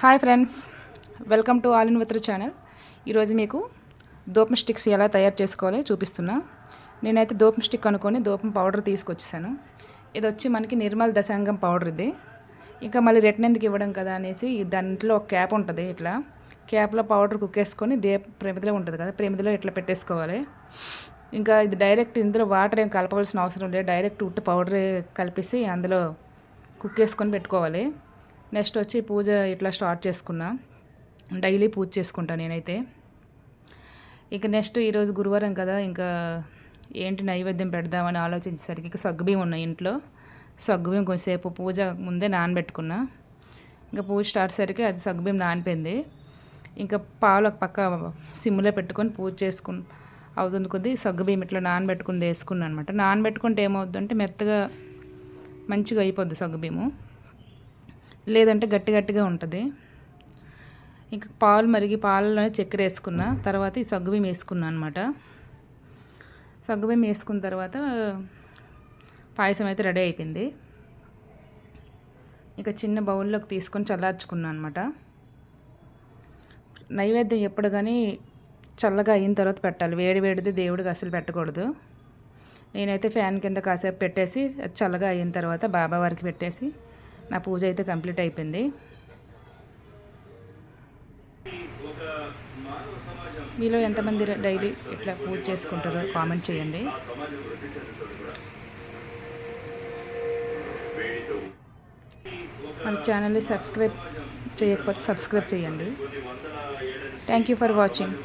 Hi friends welcome to all in విత్ర channel. ఈరోజు మీకు దూపం sticks ఎలా తయారు చేసుకోవాలో చూపిస్తున్నా. నేనైతే దోపం స్టిక్ అనుకొని దోపం పౌడర్ తీసుకొచ్చేసాను. ఇది వచ్చి మనకి నిర్మల్ దశాంగం పౌడర్ ఇది. ఇంకా మళ్ళీ రిటర్న్ ఎందుకు ఇవ్వడం కదా అనేసి దాంట్లో ఒక క్యాప్ ఉంటుంది ఇట్లా. క్యాప్లో పౌడర్ కుక్కేసుకొని దే ప్రమిదిలో ఉంటుంది కదా ప్రమిదిలో ఇట్లా పెట్టేసుకోవాలి. ఇంకా ఇది డైరెక్ట్ ఇందులో వాటర్ ఏం కలపవలసిన అవసరం లేదు డైరెక్ట్ ఉట్టి పౌడర్ కలిపేసి అందులో కుక్ చేసుకొని పెట్టుకోవాలి. నెక్స్ట్ వచ్చి పూజ ఇట్లా స్టార్ట్ చేసుకున్నా. డైలీ పూజ చేసుకుంటా నేనైతే. ఇక నెక్స్ట్ ఈరోజు గురువారం కదా ఇంకా ఏంటి నైవేద్యం పెడదామని ఆలోచించేసరికి ఇక సగ్గుబియ్యం ఉన్నాయి ఇంట్లో. సగ్గుబియ్యం కొంచెంసేపు పూజ ముందే నానబెట్టుకున్నా. ఇంకా పూజ స్టార్ట్ సరికి అది సగ్గుబియ్యం నానిపోయింది. ఇంకా పాలు ఒక పక్క సిమ్లో పెట్టుకొని పూజ చేసుకుని అవుతుంది కొద్దీ సగ్గుబియ్యం ఇట్లా నానబెట్టుకుని వేసుకున్నాను అనమాట. నానబెట్టుకుంటే ఏమవుతుందంటే మెత్తగా మంచిగా అయిపోద్ది సగ్గుబియ్యము. లేదంటే గట్టి గట్టిగా ఉంటుంది. ఇంకా పాలు మరిగి పాలలోనే చక్కెర వేసుకున్న తర్వాత ఈ సగ్గుబియ్యం వేసుకున్నా అనమాట సగ్గుబియ్యం వేసుకున్న తర్వాత పాయసం అయితే రెడీ అయిపోయింది. ఇక చిన్న బౌల్లోకి తీసుకొని చల్లార్చుకున్నాను అనమాట నైవేద్యం ఎప్పుడు కానీ చల్లగా అయిన తర్వాత పెట్టాలి. వేడి వేడిది దేవుడికి అసలు పెట్టకూడదు. నేనైతే ఫ్యాన్ కింద కాసేపు పెట్టేసి అది చల్లగా అయిన తర్వాత బాబా వారికి పెట్టేసి నా పూజ అయితే కంప్లీట్ అయిపోయింది. మీలో ఎంతమంది డైలీ ఇట్లా పూజ చేసుకుంటారో కామెంట్ చేయండి. మన ఛానల్ని సబ్స్క్రైబ్ చేయకపోతే సబ్స్క్రైబ్ చేయండి. Thank you for watching.